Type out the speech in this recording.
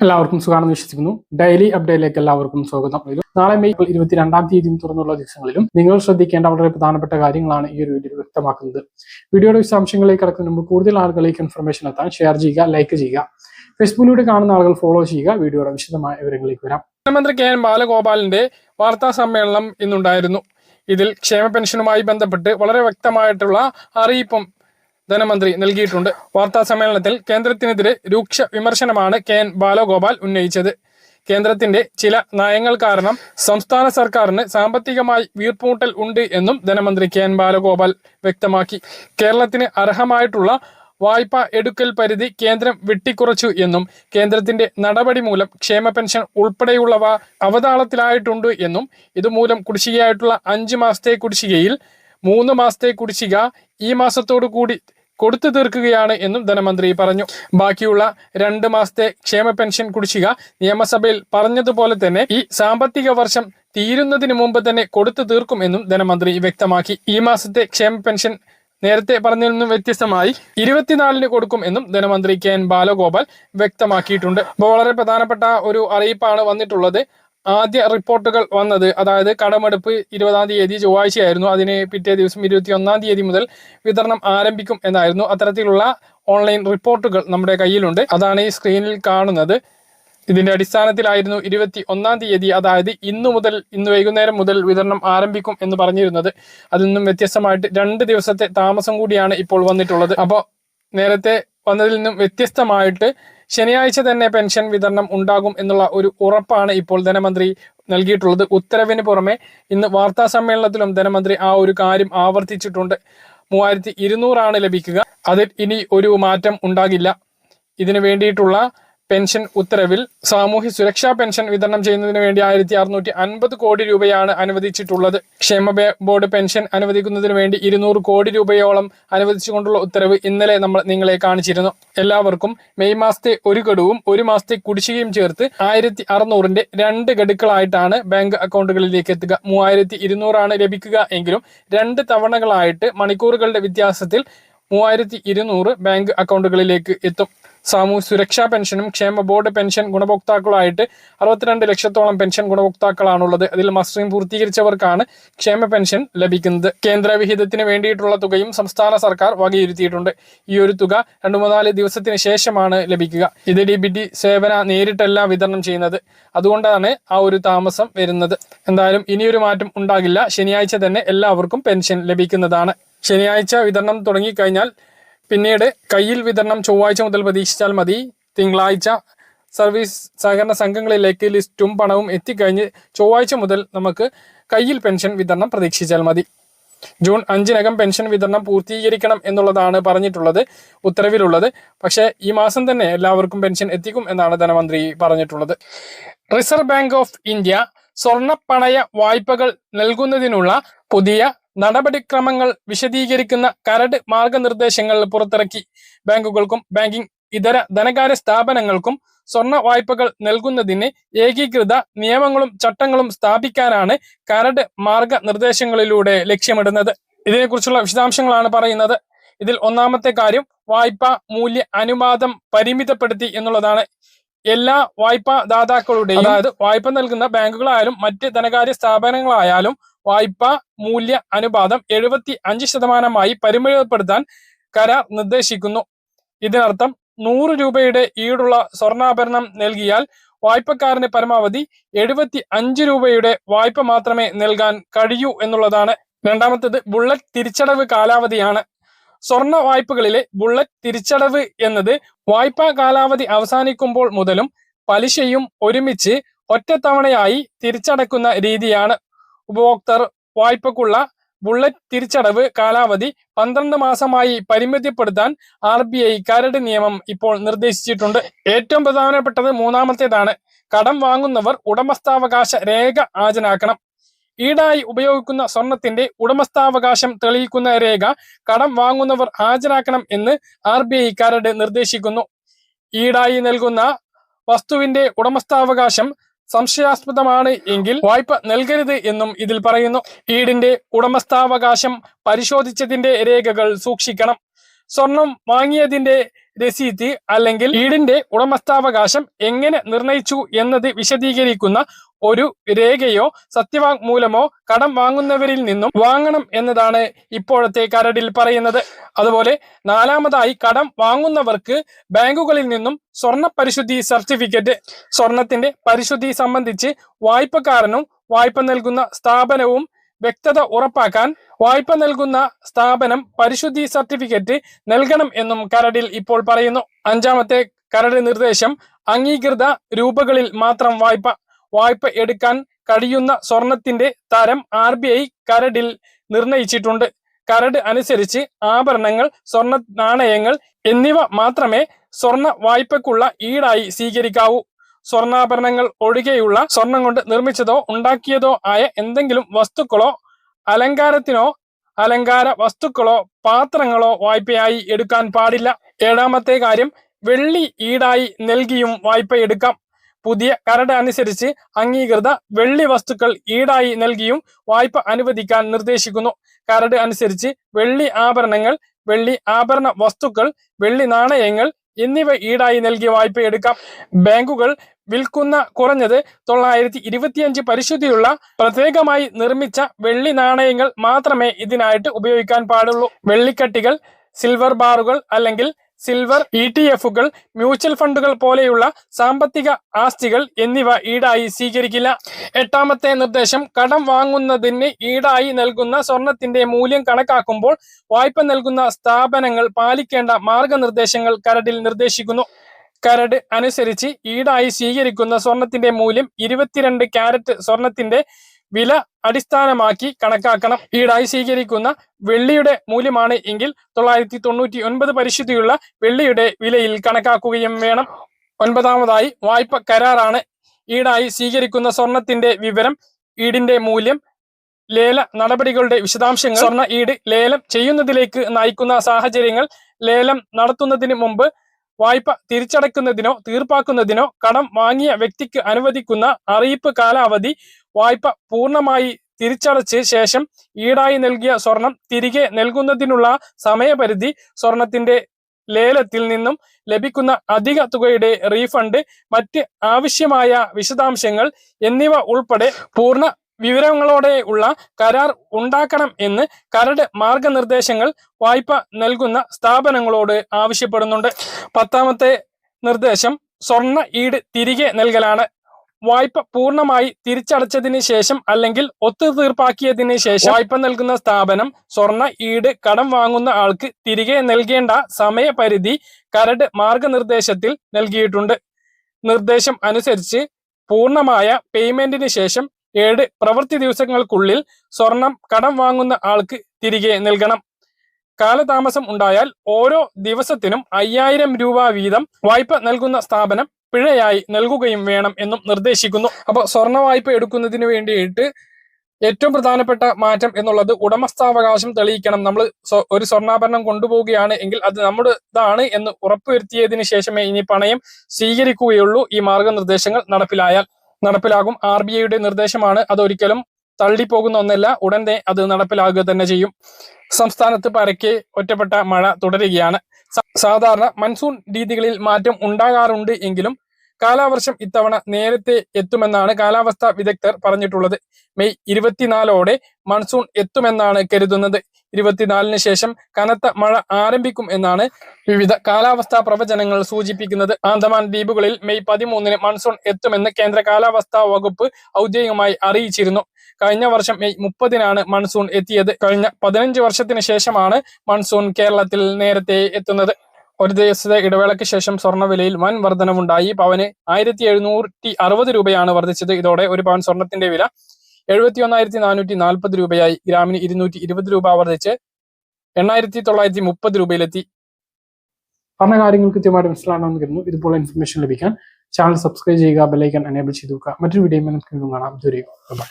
എല്ലാവർക്കും സുഖമാണെന്ന് വിശ്വസിക്കുന്നു. ഡെയിലി അപ്ഡേറ്റിലേക്ക് എല്ലാവർക്കും സ്വാഗതം. നാളെ മെയ് ഇരുപത്തിരണ്ടാം തീയതിയും തുറന്നുള്ള ദിവസങ്ങളിലും നിങ്ങൾ ശ്രദ്ധിക്കേണ്ട വളരെ പ്രധാനപ്പെട്ട കാര്യങ്ങളാണ് ഈ ഒരു വീഡിയോ വ്യക്തമാക്കുന്നത്. വീഡിയോയുടെ വിശദാംശങ്ങളിലേക്ക് കടക്കുന്ന മുമ്പ് കൂടുതൽ ആളുകളിലേക്ക് ഇൻഫർമേഷൻ എത്താൻ ഷെയർ ചെയ്യുക ലൈക്ക് ചെയ്യുക. ഫേസ്ബുക്കിലൂടെ കാണുന്ന ആളുകൾ ഫോളോ ചെയ്യുക. വീഡിയോയുടെ വിശദമായ വിവരങ്ങളിലേക്ക് വരാം. മുഖ്യമന്ത്രി കെ എൻ ബാലഗോപാലിന്റെ വാർത്താ സമ്മേളനം ഇന്നുണ്ടായിരുന്നു. ഇതിൽ ക്ഷേമ പെൻഷനുമായി ബന്ധപ്പെട്ട് വളരെ വ്യക്തമായിട്ടുള്ള അറിയിപ്പും ധനമന്ത്രി നൽകിയിട്ടുണ്ട്. വാർത്താ സമ്മേളനത്തിൽ കേന്ദ്രത്തിനെതിരെ രൂക്ഷ വിമർശനമാണ് കെ എൻ ബാലഗോപാൽ ഉന്നയിച്ചത്. കേന്ദ്രത്തിന്റെ ചില നയങ്ങൾ കാരണം സംസ്ഥാന സർക്കാരിന് സാമ്പത്തികമായി വീർപ്പൂട്ടൽ ഉണ്ട് എന്നും ധനമന്ത്രി കെ എൻ ബാലഗോപാൽ വ്യക്തമാക്കി. കേരളത്തിന് അർഹമായിട്ടുള്ള വായ്പ എടുക്കൽ പരിധി കേന്ദ്രം വെട്ടിക്കുറച്ചു എന്നും കേന്ദ്രത്തിന്റെ നടപടി മൂലം ക്ഷേമ പെൻഷൻ ഉൾപ്പെടെയുള്ളവ അവതാളത്തിലായിട്ടുണ്ട് എന്നും ഇതുമൂലം കുടിശ്ശികയായിട്ടുള്ള അഞ്ച് മാസത്തെ കുടിശ്ശികയിൽ മൂന്ന് മാസത്തെ കുടിശ്ശിക ഈ മാസത്തോടു കൂടി കൊടുത്തു തീർക്കുകയാണ് എന്നും ധനമന്ത്രി പറഞ്ഞു. ബാക്കിയുള്ള രണ്ട് മാസത്തെ ക്ഷേമ പെൻഷൻ കുടിശ്ശിക നിയമസഭയിൽ പറഞ്ഞതുപോലെ തന്നെ ഈ സാമ്പത്തിക വർഷം തീരുന്നതിന് മുമ്പ് തന്നെ കൊടുത്തു തീർക്കും എന്നും ധനമന്ത്രി വ്യക്തമാക്കി. ഈ മാസത്തെ ക്ഷേമ പെൻഷൻ നേരത്തെ പറഞ്ഞതിൽ നിന്നും വ്യത്യസ്തമായി ഇരുപത്തിനാലിന് കൊടുക്കും എന്നും ധനമന്ത്രി കെ എൻ ബാലഗോപാൽ വ്യക്തമാക്കിയിട്ടുണ്ട്. വളരെ പ്രധാനപ്പെട്ട ഒരു അറിയിപ്പാണ് വന്നിട്ടുള്ളത്. ആദ്യ റിപ്പോർട്ടുകൾ വന്നത് അതായത് കടമെടുപ്പ് ഇരുപതാം തീയതി ചൊവ്വാഴ്ചയായിരുന്നു. അതിന് പിറ്റേ ദിവസം ഇരുപത്തി ഒന്നാം തീയതി മുതൽ വിതരണം ആരംഭിക്കും എന്നായിരുന്നു. അത്തരത്തിലുള്ള ഓൺലൈൻ റിപ്പോർട്ടുകൾ നമ്മുടെ കയ്യിലുണ്ട്. അതാണ് ഈ സ്ക്രീനിൽ കാണുന്നത്. ഇതിന്റെ അടിസ്ഥാനത്തിലായിരുന്നു ഇരുപത്തി ഒന്നാം തീയതി അതായത് ഇന്നു മുതൽ ഇന്ന് വൈകുന്നേരം മുതൽ വിതരണം ആരംഭിക്കും എന്ന് പറഞ്ഞിരുന്നത്. അതിൽ നിന്നും വ്യത്യസ്തമായിട്ട് രണ്ട് ദിവസത്തെ താമസം കൂടിയാണ് ഇപ്പോൾ വന്നിട്ടുള്ളത്. അപ്പോൾ നേരത്തെ വന്നതിൽ നിന്നും വ്യത്യസ്തമായിട്ട് ശനിയാഴ്ച തന്നെ പെൻഷൻ വിതരണം ഉണ്ടാകും എന്നുള്ള ഒരു ഉറപ്പാണ് ഇപ്പോൾ ധനമന്ത്രി നൽകിയിട്ടുള്ളത്. ഉത്തരവിന് പുറമെ ഇന്ന് വാർത്താ സമ്മേളനത്തിലും ധനമന്ത്രി ആ ഒരു കാര്യം ആവർത്തിച്ചിട്ടുണ്ട്. മൂവായിരത്തി ഇരുന്നൂറാണ് ലഭിക്കുക. അതിൽ ഇനി ഒരു മാറ്റം ഉണ്ടാകില്ല. ഇതിനു വേണ്ടിയിട്ടുള്ള പെൻഷൻ ഉത്തരവിൽ സാമൂഹ്യ സുരക്ഷാ പെൻഷൻ വിതരണം ചെയ്യുന്നതിന് വേണ്ടി ആയിരത്തി അറുന്നൂറ്റി അൻപത് കോടി രൂപയാണ് അനുവദിച്ചിട്ടുള്ളത്. ക്ഷേമ ബോർഡ് പെൻഷൻ അനുവദിക്കുന്നതിന് വേണ്ടി ഇരുന്നൂറ് കോടി രൂപയോളം അനുവദിച്ചുകൊണ്ടുള്ള ഉത്തരവ് ഇന്നലെ നമ്മൾ നിങ്ങളെ കാണിച്ചിരുന്നു. എല്ലാവർക്കും മെയ് മാസത്തെ ഒരു ഗഡുവും ഒരു മാസത്തെ കുടിശ്ശികയും ചേർത്ത് ആയിരത്തി അറുന്നൂറിന്റെ രണ്ട് ഗഡുക്കളായിട്ടാണ് ബാങ്ക് അക്കൗണ്ടുകളിലേക്ക് എത്തുക. മൂവായിരത്തി ഇരുന്നൂറാണ് ലഭിക്കുക എങ്കിലും രണ്ട് തവണകളായിട്ട് മണിക്കൂറുകളുടെ വ്യത്യാസത്തിൽ മൂവായിരത്തി ഇരുന്നൂറ് ബാങ്ക് അക്കൗണ്ടുകളിലേക്ക് എത്തും. സാമൂഹ്യ സുരക്ഷാ പെൻഷനും ക്ഷേമ ബോർഡ് പെൻഷൻ ഗുണഭോക്താക്കളായിട്ട് അറുപത്തിരണ്ട് ലക്ഷത്തോളം പെൻഷൻ ഗുണഭോക്താക്കളാണുള്ളത്. അതിൽ മസ്റ്ററിംഗ് പൂർത്തീകരിച്ചവർക്കാണ് ക്ഷേമ പെൻഷൻ ലഭിക്കുന്നത്. കേന്ദ്രവിഹിതത്തിന് വേണ്ടിയിട്ടുള്ള തുകയും സംസ്ഥാന സർക്കാർ വകയിരുത്തിയിട്ടുണ്ട്. ഈ ഒരു തുക രണ്ടു മൂന്നാൽ ദിവസത്തിന് ശേഷമാണ് ലഭിക്കുക. ഇത് ഡി ബി ടി സേവന നേരിട്ടല്ല വിതരണം ചെയ്യുന്നത്. അതുകൊണ്ടാണ് ആ ഒരു താമസം വരുന്നത്. എന്തായാലും ഇനിയൊരു മാറ്റം ഉണ്ടാകില്ല. ശനിയാഴ്ച തന്നെ എല്ലാവർക്കും പെൻഷൻ ലഭിക്കുന്നതാണ്. ശനിയാഴ്ച വിതരണം തുടങ്ങിക്കഴിഞ്ഞാൽ പിന്നീട് കയ്യിൽ വിതരണം ചൊവ്വാഴ്ച മുതൽ പ്രതീക്ഷിച്ചാൽ മതി. തിങ്കളാഴ്ച സർവീസ് സഹകരണ സംഘങ്ങളിലേക്ക് ലിസ്റ്റും പണവും എത്തിക്കഴിഞ്ഞ് ചൊവ്വാഴ്ച മുതൽ നമുക്ക് കയ്യിൽ പെൻഷൻ വിതരണം പ്രതീക്ഷിച്ചാൽ മതി. ജൂൺ അഞ്ചിനകം പെൻഷൻ വിതരണം പൂർത്തീകരിക്കണം എന്നുള്ളതാണ് പറഞ്ഞിട്ടുള്ളത് ഉത്തരവിലുള്ളത്. പക്ഷേ ഈ മാസം തന്നെ എല്ലാവർക്കും പെൻഷൻ എത്തിക്കും എന്നാണ് ധനമന്ത്രി പറഞ്ഞിട്ടുള്ളത്. റിസർവ് ബാങ്ക് ഓഫ് ഇന്ത്യ സ്വർണപ്പണയ വായ്പകൾ നൽകുന്നതിനുള്ള പുതിയ നടപടിക്രമങ്ങൾ വിശദീകരിക്കുന്ന കരട് മാർഗനിർദ്ദേശങ്ങൾ പുറത്തിറക്കി. ബാങ്കുകൾക്കും ബാങ്കിംഗ് ഇതര ധനകാര്യ സ്ഥാപനങ്ങൾക്കും സ്വർണ വായ്പകൾ നൽകുന്നതിന് ഏകീകൃത നിയമങ്ങളും ചട്ടങ്ങളും സ്ഥാപിക്കാനാണ് കരട് മാർഗനിർദ്ദേശങ്ങളിലൂടെ ലക്ഷ്യമിടുന്നത്. ഇതിനെക്കുറിച്ചുള്ള വിശദാംശങ്ങളാണ് പറയുന്നത്. ഇതിൽ ഒന്നാമത്തെ കാര്യം വായ്പ മൂല്യ അനുപാതം പരിമിതപ്പെടുത്തി എന്നുള്ളതാണ്. എല്ലാ വായ്പാ ദാതാക്കളുടെയും അതായത് വായ്പ നൽകുന്ന ബാങ്കുകളായാലും മറ്റ് ധനകാര്യ സ്ഥാപനങ്ങളായാലും വായ്പ മൂല്യ അനുപാതം എഴുപത്തി അഞ്ച് ശതമാനമായി പരിമിതപ്പെടുത്താൻ കരാർ നിർദ്ദേശിക്കുന്നു. ഇതിനർത്ഥം നൂറ് രൂപയുടെ ഈടുള്ള സ്വർണാഭരണം നൽകിയാൽ വായ്പക്കാരന് പരമാവധി എഴുപത്തി അഞ്ച് രൂപയുടെ വായ്പ മാത്രമേ നൽകാൻ കഴിയൂ എന്നുള്ളതാണ്. രണ്ടാമത്തേത് ബുള്ളറ്റ് തിരിച്ചടവ് കാലാവധിയാണ്. സ്വർണ വായ്പകളിലെ ബുള്ളറ്റ് തിരിച്ചടവ് എന്നത് വായ്പാ കാലാവധി അവസാനിക്കുമ്പോൾ മുതലും പലിശയും ഒരുമിച്ച് ഒറ്റത്തവണയായി തിരിച്ചടക്കുന്ന രീതിയാണ്. ഉപഭോക്തർ വായ്പക്കുള്ള ബുള്ളറ്റ് തിരിച്ചടവ് കാലാവധി പന്ത്രണ്ട് മാസമായി പരിമിതിപ്പെടുത്താൻ ആർ ബി ഐ കരട് നിയമം ഇപ്പോൾ നിർദ്ദേശിച്ചിട്ടുണ്ട്. ഏറ്റവും പ്രധാനപ്പെട്ടത് മൂന്നാമത്തേതാണ്. കടം വാങ്ങുന്നവർ ഉടമസ്ഥാവകാശ രേഖ ഹാജരാക്കണം. ഈടായി ഉപയോഗിക്കുന്ന സ്വർണത്തിന്റെ ഉടമസ്ഥാവകാശം തെളിയിക്കുന്ന രേഖ കടം വാങ്ങുന്നവർ ഹാജരാക്കണം എന്ന് ആർ ബി ഐ കരട് നിർദ്ദേശിക്കുന്നു. ഈടായി നൽകുന്ന വസ്തുവിന്റെ ഉടമസ്ഥാവകാശം സംശയാസ്പദമാണ് എങ്കിൽ വായ്പ നൽകരുത് എന്നും ഇതിൽ പറയുന്നു. ഈടിന്റെ ഉടമസ്ഥാവകാശം പരിശോധിച്ചതിന്റെ രേഖകൾ സൂക്ഷിക്കണം. സ്വർണം വാങ്ങിയതിന്റെ രസീത് അല്ലെങ്കിൽ ഈടിന്റെ ഉടമസ്ഥാവകാശം എങ്ങനെ നിർണയിച്ചു എന്നത് വിശദീകരിക്കുന്ന ഒരു രേഖയോ സത്യവാങ്മൂലമോ കടം വാങ്ങുന്നവരിൽ നിന്നും വാങ്ങണം എന്നതാണ് ഇപ്പോഴത്തെ കരടിൽ പറയുന്നത്. അതുപോലെ നാലാമതായി കടം വാങ്ങുന്നവർക്ക് ബാങ്കുകളിൽ നിന്നും സ്വർണ പരിശുദ്ധി സർട്ടിഫിക്കറ്റ് സ്വർണത്തിന്റെ പരിശുദ്ധി സംബന്ധിച്ച് വായ്പക്കാരനും വായ്പ നൽകുന്ന സ്ഥാപനവും വ്യക്തത ഉറപ്പാക്കാൻ വായ്പ നൽകുന്ന സ്ഥാപനം പരിശുദ്ധി സർട്ടിഫിക്കറ്റ് നൽകണം എന്നും കരടിൽ ഇപ്പോൾ പറയുന്നു. അഞ്ചാമത്തെ കരട് നിർദ്ദേശം അംഗീകൃത രൂപകളിൽ മാത്രം വായ്പ വായ്പ എടുക്കാൻ കഴിയുന്ന സ്വർണത്തിന്റെ തരം ആർ ബി ഐ കരടിൽ നിർണയിച്ചിട്ടുണ്ട്. കരട് അനുസരിച്ച് ആഭരണങ്ങൾ സ്വർണ നാണയങ്ങൾ എന്നിവ മാത്രമേ സ്വർണ വായ്പക്കുള്ള ഈടായി സ്വീകരിക്കാവൂ. സ്വർണാഭരണങ്ങൾ ഒഴികെയുള്ള സ്വർണം കൊണ്ട് നിർമ്മിച്ചതോ ഉണ്ടാക്കിയതോ ആയ എന്തെങ്കിലും വസ്തുക്കളോ അലങ്കാരത്തിനോ അലങ്കാര വസ്തുക്കളോ പാത്രങ്ങളോ വായ്പയായി എടുക്കാൻ പാടില്ല. ഏഴാമത്തെ കാര്യം വെള്ളി ഈടായി നൽകിയും വായ്പ എടുക്കാം. പുതിയ കരട് അനുസരിച്ച് അംഗീകൃത വെള്ളി വസ്തുക്കൾ ഈടായി നൽകിയും വായ്പ അനുവദിക്കാൻ നിർദ്ദേശിക്കുന്നു. കരട് അനുസരിച്ച് വെള്ളി ആഭരണങ്ങൾ വെള്ളി ആഭരണ വസ്തുക്കൾ വെള്ളി നാണയങ്ങൾ എന്നിവ ഈടായി നൽകി വായ്പ എടുക്കാം. ബാങ്കുകൾ വിൽക്കുന്ന കുറഞ്ഞത് തൊള്ളായിരത്തി ഇരുപത്തിയഞ്ച് പരിശുദ്ധിയുള്ള പ്രത്യേകമായി നിർമ്മിച്ച വെള്ളി നാണയങ്ങൾ മാത്രമേ ഇതിനായിട്ട് ഉപയോഗിക്കാൻ പാടുള്ളൂ. വെള്ളിക്കട്ടികൾ സിൽവർ ബാറുകൾ അല്ലെങ്കിൽ സിൽവർ ഇ ടി എഫുകൾ മ്യൂച്വൽ ഫണ്ടുകൾ പോലെയുള്ള സാമ്പത്തിക ആസ്തികൾ എന്നിവ ഈടായി സ്വീകരിക്കില്ല. എട്ടാമത്തെ നിർദ്ദേശം കടം വാങ്ങുന്നതിന് ഈടായി നൽകുന്ന സ്വർണത്തിന്റെ മൂല്യം കണക്കാക്കുമ്പോൾ വായ്പ നൽകുന്ന സ്ഥാപനങ്ങൾ പാലിക്കേണ്ട മാർഗനിർദ്ദേശങ്ങൾ കരടിൽ നിർദ്ദേശിക്കുന്നു. കരട് അനുസരിച്ച് ഈടായി സ്വീകരിക്കുന്ന സ്വർണത്തിന്റെ മൂല്യം ഇരുപത്തിരണ്ട് ക്യാരറ്റ് സ്വർണത്തിന്റെ വില അടിസ്ഥാനമാക്കി കണക്കാക്കണം. ഈടായി സ്വീകരിക്കുന്ന വെള്ളിയുടെ മൂല്യമാണ് എങ്കിൽ തൊള്ളായിരത്തി തൊണ്ണൂറ്റി ഒൻപത് പരിശുദ്ധിയുള്ള വെള്ളിയുടെ വിലയിൽ കണക്കാക്കുകയും വേണം. ഒൻപതാമതായി വായ്പ കരാറാണ് ഈടായി സ്വീകരിക്കുന്ന സ്വർണത്തിന്റെ വിവരം ഈടിന്റെ മൂല്യം ലേല നടപടികളുടെ വിശദാംശങ്ങൾ സ്വർണ ഈട് ലേലം ചെയ്യുന്നതിലേക്ക് നയിക്കുന്ന സാഹചര്യങ്ങൾ ലേലം നടത്തുന്നതിന് മുമ്പ് വായ്പ തിരിച്ചടക്കുന്നതിനോ തീർപ്പാക്കുന്നതിനോ കടം വാങ്ങിയ വ്യക്തിക്ക് അനുവദിക്കുന്ന അറിയിപ്പ് കാലാവധി വായ്പ പൂർണമായി തിരിച്ചടച്ച് ശേഷം ഈടായി നൽകിയ സ്വർണം തിരികെ നൽകുന്നതിനുള്ള സമയപരിധി സ്വർണത്തിന്റെ ലേലത്തിൽ നിന്നും ലഭിക്കുന്ന അധിക തുകയുടെ റീഫണ്ട് മറ്റ് ആവശ്യമായ വിശദാംശങ്ങൾ എന്നിവ ഉൾപ്പെടെ പൂർണ വിവരങ്ങളോടെ ഉള്ള കരാർ ഉണ്ടാക്കണം എന്ന് കരട് മാർഗനിർദ്ദേശങ്ങൾ വായ്പ നൽകുന്ന സ്ഥാപനങ്ങളോട് ആവശ്യപ്പെടുന്നുണ്ട്. പത്താമത്തെ നിർദ്ദേശം സ്വർണ ഈട് തിരികെ നൽകലാണ്. വായ്പ പൂർണമായി തിരിച്ചടച്ചതിന് ശേഷം അല്ലെങ്കിൽ ഒത്തുതീർപ്പാക്കിയതിന് ശേഷം വായ്പ നൽകുന്ന സ്ഥാപനം സ്വർണ ഈട് കടം വാങ്ങുന്ന ആൾക്ക് തിരികെ നൽകേണ്ട സമയപരിധി കരട് മാർഗനിർദ്ദേശത്തിൽ നൽകിയിട്ടുണ്ട്. നിർദ്ദേശം അനുസരിച്ച് പൂർണമായ പേയ്മെന്റിന് ശേഷം ഏഴ് പ്രവൃത്തി ദിവസങ്ങൾക്കുള്ളിൽ സ്വർണം കടം വാങ്ങുന്ന ആൾക്ക് തിരികെ നൽകണം. കാലതാമസം ഉണ്ടായാൽ ഓരോ ദിവസത്തിനും അയ്യായിരം രൂപ വീതം വായ്പ നൽകുന്ന സ്ഥാപനം പിഴയായി നൽകുകയും വേണം എന്നും നിർദ്ദേശിക്കുന്നു. അപ്പോൾ സ്വർണ വായ്പ എടുക്കുന്നതിന് വേണ്ടിയിട്ട് ഏറ്റവും പ്രധാനപ്പെട്ട മാറ്റം എന്നുള്ളത് ഉടമസ്ഥാവകാശം തെളിയിക്കണം. നമ്മൾ ഒരു സ്വർണാഭരണം കൊണ്ടുപോവുകയാണ് എങ്കിൽ അത് നമ്മുടെതാണ് എന്ന് ഉറപ്പുവരുത്തിയതിനു ശേഷമേ ഇനി പണയം സ്വീകരിക്കുകയുള്ളൂ ഈ മാർഗനിർദ്ദേശങ്ങൾ നടപ്പിലായാൽ. നടപ്പിലാകും. ആർ ബി ഐയുടെ നിർദ്ദേശമാണ്. അതൊരിക്കലും തള്ളിപ്പോകുന്ന ഒന്നല്ല. ഉടനെ അത് നടപ്പിലാകുക തന്നെ ചെയ്യും. സംസ്ഥാനത്ത് പരക്കെ ഒറ്റപ്പെട്ട മഴ തുടരുകയാണ്. സാധാരണ മൺസൂൺ രീതികളിൽ മാറ്റം ഉണ്ടാകാറുണ്ട് എങ്കിലും കാലാവർഷം ഇത്തവണ നേരത്തെ എത്തുമെന്നാണ് കാലാവസ്ഥാ വിദഗ്ധർ പറഞ്ഞിട്ടുള്ളത്. മെയ് ഇരുപത്തിനാലോടെ മൺസൂൺ എത്തുമെന്നാണ് കരുതുന്നത്. ഇരുപത്തിനാലിന് ശേഷം കനത്ത മഴ ആരംഭിക്കും എന്നാണ് വിവിധ കാലാവസ്ഥാ പ്രവചനങ്ങൾ സൂചിപ്പിക്കുന്നത്. ആന്തമാൻ ദ്വീപുകളിൽ മെയ് പതിമൂന്നിന് മൺസൂൺ എത്തുമെന്ന് കേന്ദ്ര കാലാവസ്ഥാ വകുപ്പ് ഔദ്യോഗികമായി അറിയിച്ചിരുന്നു. കഴിഞ്ഞ വർഷം മെയ് മുപ്പതിനാണ് മൺസൂൺ എത്തിയത്. കഴിഞ്ഞ പതിനഞ്ച് വർഷത്തിന് ശേഷമാണ് മൺസൂൺ കേരളത്തിൽ നേരത്തെ എത്തുന്നത്. ഒരു ദിവസത്തെ ഇടവേളയ്ക്ക് ശേഷം സ്വർണവിലയിൽ വൻ വർധനവുണ്ടായി. പവന് ആയിരത്തി എഴുന്നൂറ്റി അറുപത് രൂപയാണ് വർദ്ധിച്ചത്. ഇതോടെ ഒരു പവൻ സ്വർണത്തിന്റെ വില എഴുപത്തി ഒന്നായിരത്തി നാനൂറ്റി നാൽപ്പത് രൂപയായി. ഗ്രാമിന് ഇരുന്നൂറ്റി ഇരുപത് രൂപ വർദ്ധിച്ച് എണ്ണായിരത്തി തൊള്ളായിരത്തി മുപ്പത് രൂപയിലെത്തി. പറഞ്ഞ കാര്യങ്ങൾ കൃത്യമായിട്ട് മനസ്സിലാണെന്ന് കരുതുന്നു. ഇതുപോലെ ഇൻഫർമേഷൻ ലഭിക്കാൻ ചാനൽ സബ്സ്ക്രൈബ് ചെയ്യുക ബെലൈക്കൺ എനേബിൾ ചെയ്തു വെക്കുക. മറ്റൊരു വീഡിയോ കാണാം. ബൈ